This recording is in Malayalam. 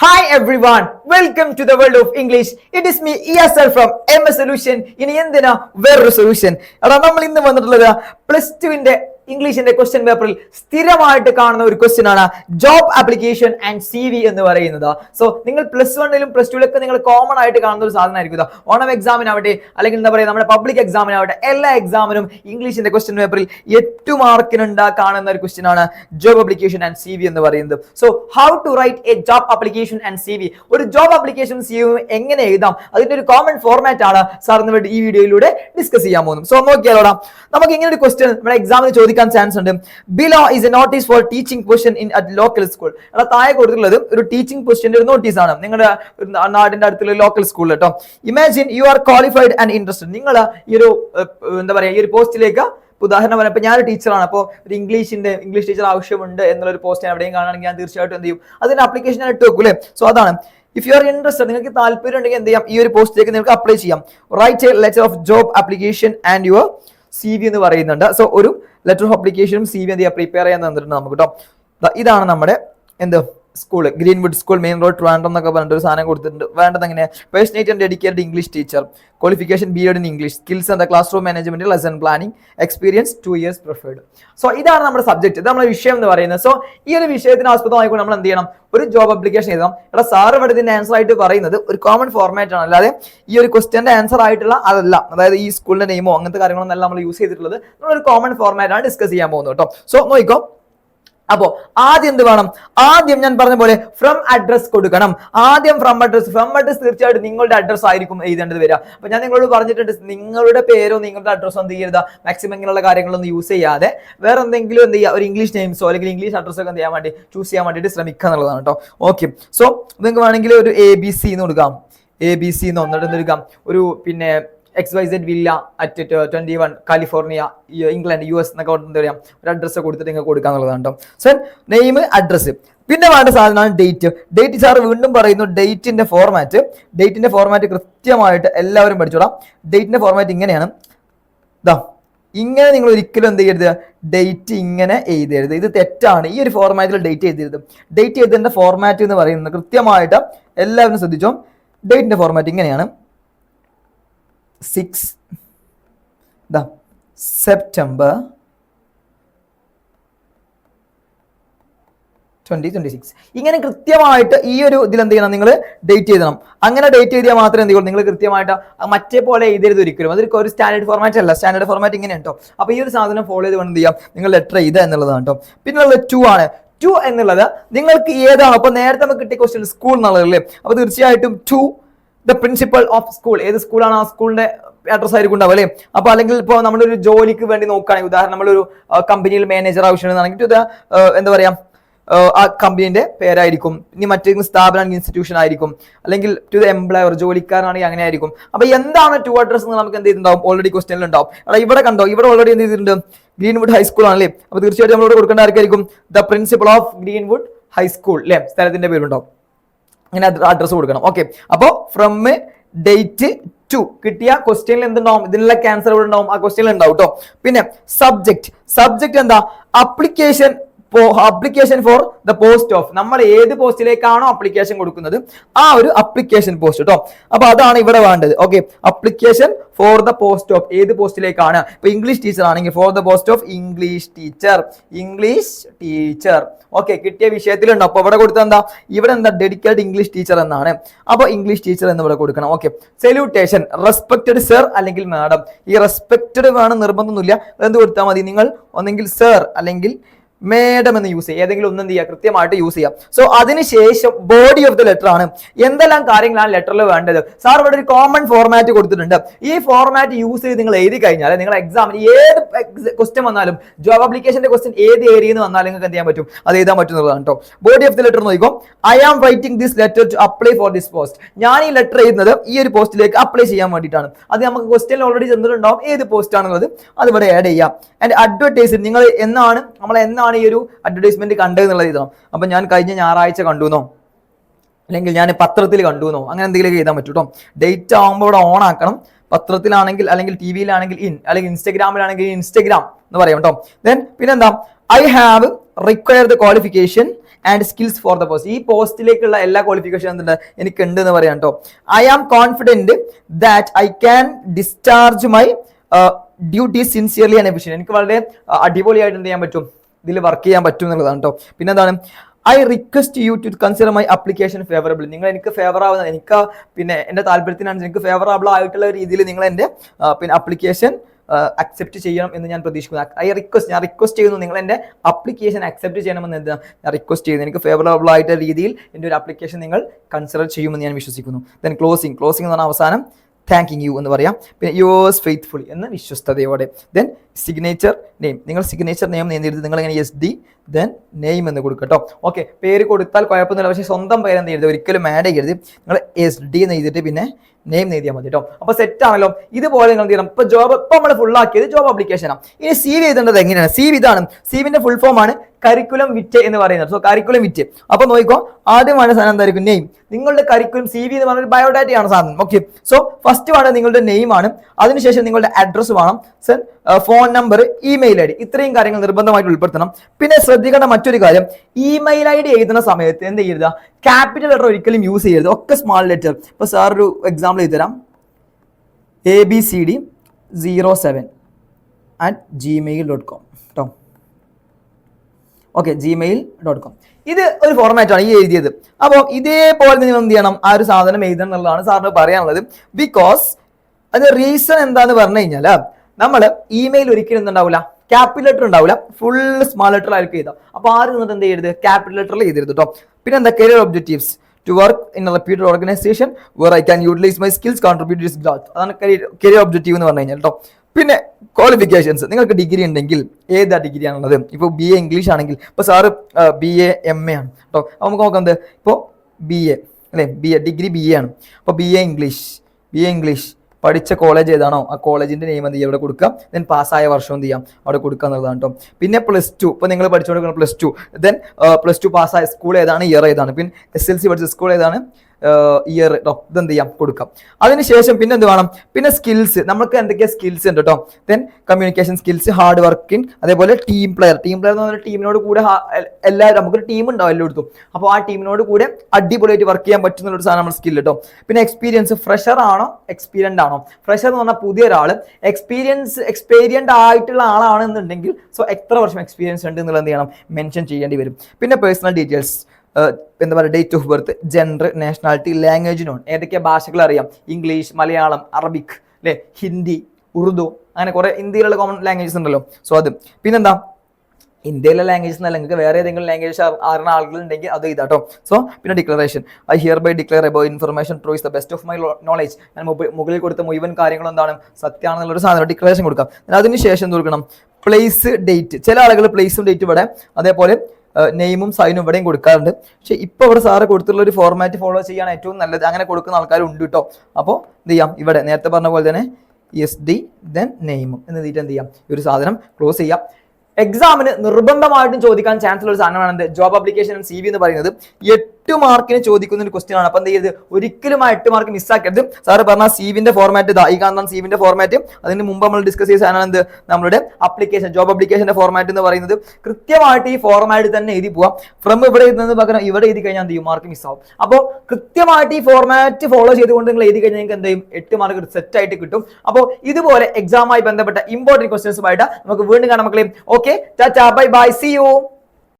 Hi everyone, welcome to the world of English. It is me ESL from MS Solution. ഇനി എന്തിനാ വേറൊരു സൊല്യൂഷൻ എടാ നമ്മൾ ഇന്ന് വന്നിട്ടുള്ളത് പ്ലസ് ടുവിന്റെ ഇംഗ്ലീഷിന്റെ ക്വസ്റ്റ്യൻ പേപ്പറിൽ സ്ഥിരമായിട്ട് കാണുന്ന ഒരു ക്വസ്റ്റ്യൻ ആണ് job application and C V എന്ന് പറയുന്നത്. സോ നിങ്ങൾ പ്ലസ് വണ്ണിലും പ്ലസ് ടുവിലൊക്കെ നിങ്ങൾ കോമൺ ആയിട്ട് കാണുന്ന ഒരു സാധനമായിരിക്കും ഓണം എക്സാമിനാവട്ടെ അല്ലെങ്കിൽ എന്താ പറയുക നമ്മുടെ പബ്ലിക് എക്സാമിനാവട്ടെ എല്ലാ എക്സാമിനും ഇംഗ്ലീഷിന്റെ ക്വസ്റ്റ്യൻ പേപ്പറിൽ എട്ട് മാർക്കിനുണ്ടാ കാണുന്ന ഒരു ക്വസ്റ്റ്യൻ ആണ് job application and C V എന്ന് പറയുന്നത്. So how to write a job application and C V ഒരു ജോബ് ആപ്ലിക്കേഷൻ സി വി എങ്ങനെ എഴുതാം? അതിന്റെ ഒരു കോമൺ ഫോർമാറ്റ് ആണ് സാർ ഈ വീഡിയോയിലൂടെ ഡിസ്കസ് ചെയ്യാൻ പോകുന്നത്. സോ നോക്കിയാലോടാ. നമുക്ക് ഇങ്ങനെ ഒരു ക്വസ്റ്റ്യൻ നമ്മുടെ എക്സാമിന് ചോദിക്കാൻ ചാൻസ് ഉണ്ട്. Below is a notice for teaching position in at local school അവിടെ താഴെ കൊടുത്തിട്ടുള്ളത് ഒരു ടീച്ചിങ് പൊസിഷന്റെ ഒരു നോട്ടീസ് ആണ്. നിങ്ങളുടെ നാടിന്റെ അടുത്തുള്ള ലോക്കൽ സ്കൂളിൽ കേട്ടോ imagine you are qualified and interested നിങ്ങൾ ഈ ഒരു എന്താ പറയാ ഈ ഒരു പോസ്റ്റിലേക്ക് ഉദാഹരണം പറഞ്ഞാൽ ഇപ്പൊ ഞാനൊരു ടീച്ചറാണ് അപ്പോൾ ഒരു ഇംഗ്ലീഷിന്റെ ഇംഗ്ലീഷ് ടീച്ചർ ആവശ്യമുണ്ട് എന്നുള്ള ഒരു പോസ്റ്റ് ഞാൻ എവിടെയും കാണുകയാണെങ്കിൽ ഞാൻ തീർച്ചയായിട്ടും എന്ത് ചെയ്യും? അതിന്റെ അപ്ലിക്കേഷൻ ഞാൻ ഇട്ട് വെക്കും അല്ലേ? സോ അതാണ്. ഇഫ് യു ആർ ഇൻട്രസ്റ്റഡ് നിങ്ങൾക്ക് താല്പര്യം ഉണ്ടെങ്കിൽ എന്ത് ചെയ്യാം? ഈ ഒരു പോസ്റ്റിലേക്ക് നിങ്ങൾക്ക് അപ്ലൈ ചെയ്യാം. Write letter of job application and your C V എന്ന് പറയുന്നുണ്ട്. സോ ഒരു ലെറ്റർ ഓഫ് അപ്ലിക്കേഷനും സി വി എന്ത് ചെയ്യാം? പ്രിപ്പയർ ചെയ്യാൻ തന്നിട്ടുണ്ട് നമുക്ക് കേട്ടോ ഇതാണ് നമ്മുടെ എന്ത്? School Greenwood school main road ട്രാൻഡം എന്നൊക്കെ പറഞ്ഞിട്ട് ഒരു സാധനം കൊടുത്തിട്ടുണ്ട്. വേണ്ടത് എങ്ങനെ? Passionate and dedicated English teacher qualification B Ed in English skills and classroom management lesson planning experience two years preferred so ഇതാണ് നമ്മുടെ സബ്ജക്ട് ഇത് നമ്മുടെ വിഷയം എന്ന് പറയുന്നത്. സോ ഈ ഒരു വിഷയത്തിന് ആസ്പദമായിക്കൊണ്ട് നമ്മൾ എന്ത് ചെയ്യണം? ഒരു ജോബ് അപ്ലിക്കേഷൻ എഴുതാം ഇവിടെ സാർ ഇവിടെ ഇതിന്റെ ആൻസർ ആയിട്ട് പറയുന്നത് ഒരു കോമൺ ഫോർമാറ്റ് ആണ്. അല്ലാതെ ഈ ഒരു ക്വസ്റ്റ്യന്റെ ആൻസർ ആയിട്ടുള്ള അതല്ല. അതായത് ഈ സ്കൂളിന്റെ നെയിമോ അങ്ങനത്തെ കാര്യങ്ങളൊന്നും അല്ല നമ്മൾ യൂസ് ചെയ്തിട്ടുള്ളത്. നമ്മൾ ഒരു കോമൺ ഫോർമാറ്റ് ആണ് ഡിസ്കസ് ചെയ്യാൻ പോകുന്നത് കേട്ടോ. സോ നോക്കിക്കോ. അപ്പോ ആദ്യം എന്ത് വേണം? ആദ്യം ഞാൻ പറഞ്ഞ പോലെ ഫ്രം അഡ്രസ് കൊടുക്കണം. ആദ്യം ഫ്രം അഡ്രസ് ഫ്രം അഡ്രസ് തീർച്ചയായിട്ടും നിങ്ങളുടെ അഡ്രസ് ആയിരിക്കും എഴുതേണ്ടത് വരിക. അപ്പൊ ഞാൻ നിങ്ങളോട് പറഞ്ഞിട്ടുണ്ട് നിങ്ങളുടെ പേരോ നിങ്ങളുടെ അഡ്രസ്സോ എന്ത് ചെയ്യരുത് മാക്സിമം ഇങ്ങനെയുള്ള കാര്യങ്ങളൊന്നും യൂസ് ചെയ്യാതെ വേറെ എന്തെങ്കിലും എന്ത് ചെയ്യുക ഒരു ഇംഗ്ലീഷ് നെയിംസോ അല്ലെങ്കിൽ ഇംഗ്ലീഷ് അഡ്രസ്സോ ഒക്കെ എന്ത് ചെയ്യാൻ വേണ്ടി ചൂസ് ചെയ്യാൻ വേണ്ടിയിട്ട് ശ്രമിക്കുക എന്നുള്ളതാണ് കേട്ടോ. ഓക്കെ സോ നിങ്ങൾക്ക് വേണമെങ്കിൽ ഒരു എ ബി സി എന്ന് കൊടുക്കാം. എ ബി സി എന്ന് ഒന്നിട്ട് എടുക്കാം ഒരു പിന്നെ X Y Z villa at twenty one California England U S എന്നൊക്കെ എന്താ പറയുക ഒരു അഡ്രസ്സ് കൊടുത്തിട്ട് നിങ്ങൾക്ക് കൊടുക്കുക എന്നുള്ളതാണ് സർ നെയിം അഡ്രസ്സ് പിന്നെ വേണ്ട സാധനമാണ് ഡേറ്റ് ഡേറ്റ് സാർ വീണ്ടും പറയുന്നു ഡേറ്റിന്റെ ഫോർമാറ്റ് ഡേറ്റിന്റെ ഫോർമാറ്റ് കൃത്യമായിട്ട് എല്ലാവരും പഠിച്ചോളാം. ഡേറ്റിന്റെ ഫോർമാറ്റ് ഇങ്ങനെയാണ്. ഇതാ ഇങ്ങനെ നിങ്ങൾ ഒരിക്കലും എന്ത് ചെയ്യരുത്? ഡേറ്റ് ഇങ്ങനെ എഴുതരുത്. ഇത് തെറ്റാണ്. ഈ ഒരു ഫോർമാറ്റിൽ ഡേറ്റ് എഴുതരുത്. ഡേറ്റ് എഴുതേണ്ട ഫോർമാറ്റ് എന്ന് പറയുന്നത് കൃത്യമായിട്ട് എല്ലാവരും ശ്രദ്ധിച്ചോ? ഡേറ്റിന്റെ ഫോർമാറ്റ് ഇങ്ങനെയാണ്. സിക്സ് ദാ സെപ്റ്റംബർ ട്വന്റി ട്വന്റി സിക്സ് ഇങ്ങനെ കൃത്യമായിട്ട് ഈ ഒരു ഇതിൽ എന്ത് ചെയ്യണം നിങ്ങൾ ഡേറ്റ് ചെയ്തണം അങ്ങനെ ഡേറ്റ് ചെയ്താൽ മാത്രമേ എന്ത് ചെയ്യുള്ളൂ നിങ്ങൾ കൃത്യമായിട്ട് മറ്റേ പോലെ എഴുതരുത് ഒരിക്കലും. അതൊരു ഒരു സ്റ്റാൻഡേർഡ് ഫോർമാറ്റ് അല്ല. സ്റ്റാൻഡേർഡ് ഫോർമാറ്റ് ഇങ്ങനെ കേട്ടോ അപ്പോൾ ഈ ഒരു സാധനം ഫോളോ ചെയ്ത് എന്ത് ചെയ്യാം? നിങ്ങൾ ലെറ്റർ എഴുതുക എന്നുള്ളതാണ് കേട്ടോ പിന്നുള്ളത് ടു ആണ്. ടു എന്നുള്ളത് നിങ്ങൾക്ക് ഏതാണ്? അപ്പൊ നേരത്തെ നമുക്ക് കിട്ടിയ ക്വസ്റ്റ്യൻ സ്കൂൾ എന്നുള്ളതല്ലേ അപ്പൊ തീർച്ചയായിട്ടും to the principal of school ഏത് സ്കൂളാണ് ആ സ്കൂളിന്റെ അഡ്രസ് ആയിരിക്കും ഉണ്ടാവും അല്ലേ? അപ്പൊ അല്ലെങ്കിൽ ഇപ്പോൾ ഒരു ജോലിക്ക് വേണ്ടി നോക്കുകയാണെങ്കിൽ ഉദാഹരണം നമ്മളൊരു കമ്പനിയിൽ മാനേജർ ആവശ്യമാണെന്നാണെങ്കിൽ എന്താ പറയാ ആ കമ്പനീന്റെ പേരായിരിക്കും. ഇനി മറ്റേതെങ്കിലും സ്ഥാപനം ഇൻസ്റ്റിറ്റ്യൂഷൻ ആയിരിക്കും. അല്ലെങ്കിൽ ടു ദ എംപ്ലോയർ ജോലിക്കാരനാണെങ്കിൽ അങ്ങനെ ആയിരിക്കും. അപ്പൊ എന്താണ് ടു അഡ്രസ് എന്ന് നമുക്ക് എന്ത് ചെയ്തിട്ടുണ്ടാവും? ഓൾറെഡി ക്വസ്റ്റനിൽ ഉണ്ടാവും. അല്ല ഇവിടെ കണ്ടോ ഇവിടെ ഓൾറെഡി എന്ത് ചെയ്തിട്ടുണ്ട്? ഗ്രീൻവുഡ് ഹൈസ്കൂൾ ആണല്ലേ? അപ്പൊ തീർച്ചയായിട്ടും നമ്മളോട് കൊടുക്കേണ്ട ആർക്കായിരിക്കും? The principal of Greenwood high school അല്ലേ? സ്ഥലത്തിന്റെ പേരുണ്ടാവും. അങ്ങനെ അഡ്രസ് കൊടുക്കണം. ഓക്കെ അപ്പോൾ ഫ്രം ഡേറ്റ് ടു കിട്ടിയ ക്വസ്റ്റ്യനിൽ എന്തുണ്ടാവും? ഇതിനുള്ള ക്യാൻസർ ഇവിടെ ഉണ്ടാവും? ആ ക്വസ്റ്റ്യനിൽ ഉണ്ടാവും കേട്ടോ പിന്നെ സബ്ജക്ട് സബ്ജക്ട് എന്താ? Application application for the post of നമ്മൾ ഏത് പോസ്റ്റിലേക്കാണോ അപ്ലിക്കേഷൻ കൊടുക്കുന്നത്? ആ ഒരു അപ്ലിക്കേഷൻ പോസ്റ്റ് കേട്ടോ അപ്പൊ അതാണ് ഇവിടെ വേണ്ടത്. Okay application for the post of ഏത് പോസ്റ്റിലേക്കാണ്? ഇപ്പൊ ഇംഗ്ലീഷ് ടീച്ചർ ആണെങ്കിൽ for the post of English teacher English teacher okay കിട്ടിയ വിഷയത്തിലുണ്ട്. അപ്പൊ ഇവിടെ കൊടുത്ത എന്താ? ഇവിടെ എന്താ? ഡെഡിക്കേറ്റഡ് ഇംഗ്ലീഷ് ടീച്ചർ എന്നാണ്. അപ്പൊ ഇംഗ്ലീഷ് ടീച്ചർ എന്ന് ഇവിടെ കൊടുക്കണം. ഓക്കെ സെല്യൂട്ടേഷൻ റെസ്പെക്റ്റഡ് സർ അല്ലെങ്കിൽ മാഡം ഈ റെസ്പെക്റ്റഡ് വേണം നിർബന്ധമൊന്നുമില്ല. എന്ത് കൊടുത്താൽ മതി നിങ്ങൾ? ഒന്നെങ്കിൽ സർ അല്ലെങ്കിൽ മേഡം എന്ന് യൂസ് ചെയ്യുക. ഏതെങ്കിലും ഒന്നും എന്ത് ചെയ്യുക? കൃത്യമായിട്ട് യൂസ് ചെയ്യാം സോ അതിനുശേഷം ബോഡി ഓഫ് ദ ലെറ്റർ ആണ്. എന്തെല്ലാം കാര്യങ്ങളാണ് ലെറ്ററിൽ വേണ്ടത്? സാർ ഇവിടെ ഒരു കോമൺ ഫോർമാറ്റ് കൊടുത്തിട്ടുണ്ട്. ഈ ഫോർമാറ്റ് യൂസ് ചെയ്ത് നിങ്ങൾ എഴുതി കഴിഞ്ഞാൽ നിങ്ങൾ എക്സാമിന് ഏത് ക്വസ്റ്റ്യൻ വന്നാലും ജോബ് അപ്ലിക്കേഷന്റെ ക്വസ്റ്റ്യൻ ഏത് ഏരിയയിൽ നിന്ന് വന്നാലും നിങ്ങൾക്ക് എന്ത് ചെയ്യാൻ പറ്റും? അത് എഴുതാൻ പറ്റുന്നതാണ് കേട്ടോ ബോഡി ഓഫ് ദ ലെറ്റർ നോക്കിക്കോ. I am writing this letter to apply for this post ഞാൻ ഈ ലെറ്റർ എഴുതുന്നത് ഈ ഒരു പോസ്റ്റിലേക്ക് അപ്ലൈ ചെയ്യാൻ വേണ്ടിയിട്ടാണ്. അത് നമുക്ക് ക്വസ്റ്റ്യൻ ഓൾറെഡി ചെന്നിട്ടുണ്ടാവും. ഏത് പോസ്റ്റ് ആണുള്ളത്? അത് ഇവിടെ ആഡ് ചെയ്യാം. ആൻഡ് അഡ്വർടൈസ് നിങ്ങൾ എന്നാണ് നമ്മൾ എന്നാണ് ഈ ഒരു അഡ്വർടൈസ്മെന്റ് കണ്ടത് എന്നുള്ളത് എഴുതണം. അപ്പൊ ഞാൻ കഴിഞ്ഞ ഞായറാഴ്ച കണ്ടു എന്നോ അല്ലെങ്കിൽ ഞാൻ പത്രത്തിൽ കണ്ടു എന്നോ അങ്ങനെ എന്തെങ്കിലും എഴുതാൻ പറ്റും കേട്ടോ ഡേറ്റ് ആകുമ്പോൾ ഇവിടെ ഓൺ ആക്കണം. പത്രത്തിലാണെങ്കിൽ അല്ലെങ്കിൽ ടി വിയിലാണെങ്കിൽ ഇൻ അല്ലെങ്കിൽ ഇൻസ്റ്റഗ്രാമിലാണെങ്കിൽ ഇൻസ്റ്റഗ്രാം എന്ന് പറയും കേട്ടോ ദെൻ പിന്നെന്താ? I have require the qualification and skills for the post ഈ പോസ്റ്റിലേക്കുള്ള എല്ലാ ക്വാളിഫിക്കേഷൻ എന്തുണ്ട്? എനിക്ക് ഉണ്ട് എന്ന് പറയാം കേട്ടോ I am confident that I can discharge my duty sincerely and efficient എനിക്ക് വളരെ അടിപൊളിയായിട്ട് എന്ത് ചെയ്യാൻ പറ്റും? ഇതിൽ വർക്ക് ചെയ്യാൻ പറ്റും എന്നുള്ളതാണ് കേട്ടോ പിന്നെ എന്താണ് I request you to consider my application favourable നിങ്ങൾ എനിക്ക് ഫേവർ ആവുന്ന എനിക്ക് പിന്നെ എന്റെ താല്പര്യത്തിനാണ് എനിക്ക് ഫേവറബിൾ ആയിട്ടുള്ള രീതിയിൽ നിങ്ങൾ എന്റെ പിന്നെ അപ്ലിക്കേഷൻ അക്സെപ്റ്റ് ചെയ്യണം എന്ന് ഞാൻ പ്രതീക്ഷിക്കുന്നു. ഐ റിക്വസ്റ്റ് ഞാൻ റിക്വസ്റ്റ് ചെയ്യുന്നു നിങ്ങൾ എന്റെ അപ്ലിക്കേഷൻ അക്സെപ്റ്റ് ചെയ്യണമെന്ന് എന്താ ഞാൻ റിക്വസ്റ്റ് ചെയ്യുന്നു. എനിക്ക് ഫേവറബിൾ ആയിട്ട് രീതിയിൽ എന്റെ ഒരു അപ്ലിക്കേഷൻ നിങ്ങൾ കൺസിഡർ ചെയ്യുമെന്ന് ഞാൻ വിശ്വസിക്കുന്നു. ദെൻ ക്ലോസിംഗ് ക്ലോസിംഗ് എന്ന് പറഞ്ഞാൽ അവസാനം താങ്കിങ് യു എന്ന് പറയാം. പിന്നെ യുവേഴ്സ് ഫെയ്ത്ത്ഫുൾ എന്ന് വിശ്വസ്തയോടെ ദെൻ സിഗ്നേച്ചർ നെയിം നിങ്ങൾ സിഗ്നേച്ചർ നെയിം എഴുതി നിങ്ങൾ ഇങ്ങനെ എസ് ഡി ദെൻ നെയിം എന്ന് കൊടുക്കുക കേട്ടോ ഓക്കെ പേര് കൊടുത്താൽ കുഴപ്പമൊന്നുമില്ല. പക്ഷേ സ്വന്തം പേര് എന്ത് ചെയ്യരുത്? ഒരിക്കലും ആഡ് ചെയ്യരുത്. നിങ്ങൾ എസ് ഡി എന്ന് എഴുതിയിട്ട് പിന്നെ നെയിം എഴുതിയാൽ മതി കേട്ടോ അപ്പോൾ സെറ്റ് ആണല്ലോ. ഇതുപോലെ നിങ്ങൾ ചെയ്യണം? ഇപ്പോൾ ജോബ് ഇപ്പോൾ നമ്മൾ ഫുൾ ആക്കിയത് ജോബ് അപ്ലിക്കേഷനാണ് ഇനി സി വി എഴുതേണ്ടത് എങ്ങനെയാണ്? സി വി ഇതാണ്. സി വിന്റെ ഫുൾ ഫോം ആണ് കരിക്കുലം വിറ്റ് എന്ന് പറയുന്നത്. സോ കരിക്കുലം വിറ്റ് അപ്പോൾ നോക്കിക്കോ ആദ്യമാണ് സാധനം എന്തായിരിക്കും നെയിം നിങ്ങളുടെ കരിക്കുലം സി വി എന്ന് പറഞ്ഞ ഒരു ബയോഡാറ്റ ആണ് സാധനം. ഓക്കെ സോ ഫസ്റ്റ് വേണം നിങ്ങളുടെ നെയിം ആണ്. അതിനുശേഷം നിങ്ങളുടെ അഡ്രസ്സ് വേണം. Sen phone number email I D ഇത്രയും കാര്യങ്ങൾ നിർബന്ധമായിട്ട് ഉൾപ്പെടുത്തണം. പിന്നെ ശ്രദ്ധിക്കേണ്ട മറ്റൊരു കാര്യം ഇമെയിൽ ഐ ഡി എഴുതുന്ന സമയത്ത് എന്ത് ചെയ്യരുത് ക്യാപിറ്റൽ ലെറ്റർ ഒരിക്കലും യൂസ് ചെയ്യരുത്. ഒക്കെ സ്മാൾ ലെറ്റർ ഇപ്പൊ സാർ ഒരു എക്സാമ്പിൾ എഴുതി തരാം A B C D zero seven at Gmail dot com കേട്ടോ? ഓക്കെ ജിമെയിൽ ഡോട്ട് കോം ഇത് ഒരു ഫോർമാറ്റ് ആണ് ഈ എഴുതിയത്. അപ്പോൾ ഇതേപോലെ നിങ്ങൾ എന്ത് ചെയ്യണം? ആ ഒരു സാധനം എഴുതണം എന്നുള്ളതാണ് സാറിന് പറയാനുള്ളത്. ബിക്കോസ് അതിന്റെ റീസൺ എന്താന്ന് പറഞ്ഞു കഴിഞ്ഞാൽ നമ്മൾ ഇമെയിൽ ഒരിക്കലും എന്തുണ്ടാവില്ല ക്യാപിറ്റൽ ലെറ്റർ ഉണ്ടാവില്ല ഫുൾ സ്മാൾ ലെറ്റർ ആയിരിക്കും എഴുതാം അപ്പോൾ ആരും എന്നിട്ട് എന്ത് ചെയ്യരുത്? ക്യാപിറ്റൽ ലെറ്ററിൽ എഴുതരുത് കേട്ടോ പിന്നെ എന്താ? Career objectives to work in repeated organisation where I can utilise my skills contribute is growth അതാണ് കരിയർ ഒബ്ജക്റ്റീവ് എന്ന് പറഞ്ഞു കഴിഞ്ഞാൽ കേട്ടോ പിന്നെ ക്വാളിഫിക്കേഷൻസ് നിങ്ങൾക്ക് ഡിഗ്രി ഉണ്ടെങ്കിൽ ഏതാ ഡിഗ്രി ആണുള്ളത്? ഇപ്പോൾ ബി എ ഇംഗ്ലീഷ് ആണെങ്കിൽ ഇപ്പോൾ sir B A M A ആണ് കേട്ടോ അപ്പോൾ നമുക്ക് നോക്കാം എന്ത്? ഇപ്പോൾ ബി എ അല്ലേ? B A degree B A ആണ്. അപ്പോൾ B A English B A English പഠിച്ച കോളേജ് ഏതാണോ ആ കോളേജിന്റെ നെയിം എന്ത് ചെയ്യുക ഇവിടെ കൊടുക്കുക. ദെൻ പാസ്സായ വർഷം എന്ത് ചെയ്യാം? അവിടെ കൊടുക്കുക എന്നുള്ളതാണ് കേട്ടോ പിന്നെ പ്ലസ് ടു ഇപ്പോൾ നിങ്ങൾ പഠിച്ചുകൊണ്ടിരിക്കുന്ന plus two then plus two പാസ്സായ സ്കൂൾ ഏതാണ്? ഇയർ ഏതാണ്? പിന്നെ എസ് എൽ സി പഠിച്ച സ്കൂൾ ഏതാണ്? ഇയർ ഇതെന്ത് ചെയ്യാം? കൊടുക്കാം. അതിനുശേഷം പിന്നെ എന്ത് വേണം? പിന്നെ സ്കിൽസ് നമുക്ക് എന്തൊക്കെ സ്കിൽസ് ഉണ്ട് കേട്ടോ then communication skills hard working അതേപോലെ ടീം പ്ലെയർ ടീം പ്ലെയർ എന്ന് പറഞ്ഞാൽ ടീമിനോട് കൂടെ എല്ലാവരും നമുക്കൊരു ടീം ഉണ്ടാവും എല്ലായിടത്തും. അപ്പോൾ ആ ടീമിനോട് കൂടെ അടിപൊളിയായിട്ട് വർക്ക് ചെയ്യാൻ പറ്റുന്ന ഒരു സാധനം സ്കിൽ കേട്ടോ പിന്നെ എക്സ്പീരിയൻസ് ഫ്രഷർ ആണോ? എക്സ്പീരിയൻഡ് ആണോ? ഫ്രഷർ എന്ന് പറഞ്ഞാൽ പുതിയ ഒരാൾ എക്സ്പീരിയൻസ് എക്സ്പീരിയൻഡ് ആയിട്ടുള്ള ആളാണെന്നുണ്ടെങ്കിൽ സോ എത്ര വർഷം എക്സ്പീരിയൻസ് ഉണ്ട് എന്നുള്ളത് എന്ത് ചെയ്യണം? മെൻഷൻ ചെയ്യേണ്ടി വരും. പിന്നെ പേഴ്സണൽ ഡീറ്റെയിൽസ് എന്താ പറയുക date of birth gender nationality language known. ഏതൊക്കെ ഭാഷകൾ അറിയാം? ഇംഗ്ലീഷ് മലയാളം അറബിക് അല്ലേ ഹിന്ദി ഉറുദു അങ്ങനെ കുറെ ഇന്ത്യയിലുള്ള കോമൺ ലാംഗ്വേജസ് ഉണ്ടല്ലോ. സോ അത്. പിന്നെന്താ? ഇന്ത്യയിലെ ലാംഗ്വേജ് എന്നല്ല നിങ്ങൾക്ക് വേറെ ഏതെങ്കിലും ലാംഗ്വേജ് അറിയുന്ന ആളുകൾ ഉണ്ടെങ്കിൽ അത് ഇതാട്ടോ. സോ പിന്നെ declaration I hereby declare above information true is the best of my knowledge ഞാൻ മുകളിൽ കൊടുത്ത മുഴുവൻ കാര്യങ്ങളും എന്താണ്? സത്യമാണെന്നുള്ളൊരു സാധനം ഡിക്ലറേഷൻ കൊടുക്കാം. അതിനുശേഷം എന്ത് കൊടുക്കണം? പ്ലേസ് ഡേറ്റ് ചില ആളുകൾ പ്ലേസും ഡേറ്റ് ഇവിടെ അതേപോലെ നെയിമും സൈനും ഇവിടെയും കൊടുക്കാറുണ്ട്. പക്ഷേ ഇപ്പോൾ ഇവിടെ സാറ് കൊടുത്തിട്ടുള്ള ഒരു ഫോർമാറ്റ് ഫോളോ ചെയ്യാൻ ഏറ്റവും നല്ലത് അങ്ങനെ കൊടുക്കുന്ന ആൾക്കാരുണ്ട് കേട്ടോ അപ്പോൾ എന്ത് ചെയ്യാം? ഇവിടെ നേരത്തെ പറഞ്ഞ പോലെ തന്നെ എസ് ഡി ദെൻ നെയിമും. എന്ന് എഴുതിയിട്ട് എന്ത് ചെയ്യാം? ഈ ഒരു സാധനം ക്ലോസ് ചെയ്യാം. എക്സാമിന് നിർബന്ധമായിട്ടും ചോദിക്കാൻ ചാൻസ് ഉള്ള ഒരു സാധനമാണ് ജോബ് അപ്ലിക്കേഷൻ സി വി എന്ന് പറയുന്നത്. മാർക്കിന് ചോദിക്കുന്ന ഒരു ക്വസ്റ്റ്യൻ ആണ്. അപ്പൊ എന്ത് ചെയ്ത്? ഒരിക്കലും ആ എട്ട് മാർക്ക് മിസ്സാക്കരുത് സാറ് പറഞ്ഞ സീവിന്റെ ഫോർമാറ്റ് ഇതാ ഈ കാണുന്ന സീവിന്റെ ഫോർമാറ്റ് അതിന് മുമ്പ് നമ്മൾ ഡിസ്കസ് ചെയ്ത സാധനമാണ് എന്ത്? നമ്മുടെ അപ്ലിക്കേഷൻ ജോബ് അപ്ലിക്കേഷന്റെ ഫോർമാറ്റ് എന്ന് പറയുന്നത്. കൃത്യമായിട്ട് ഈ ഫോർമാറ്റ് തന്നെ എഴുതി പോവാം. ഫ്രം ഇവിടെ എഴുതുന്നത് പകരം ഇവിടെ എഴുതി കഴിഞ്ഞാൽ എന്ത് ചെയ്യും? മാർക്ക് മിസ്സാവും അപ്പോൾ കൃത്യമായിട്ട് ഈ ഫോർമാറ്റ് ഫോളോ ചെയ്തുകൊണ്ട് നിങ്ങൾ എഴുതി കഴിഞ്ഞാൽ നിങ്ങൾക്ക് എന്ത് ചെയ്യും? എട്ട് മാർക്ക് സെറ്റ് ആയിട്ട് കിട്ടും. അപ്പോൾ ഇതുപോലെ എക്സാമായി ബന്ധപ്പെട്ട ഇമ്പോർട്ടന്റ് ക്വസ്റ്റ്യൻസുമായിട്ട് നമുക്ക് വീണ്ടും കാണാം മക്കളെയും okay tata bye bye see you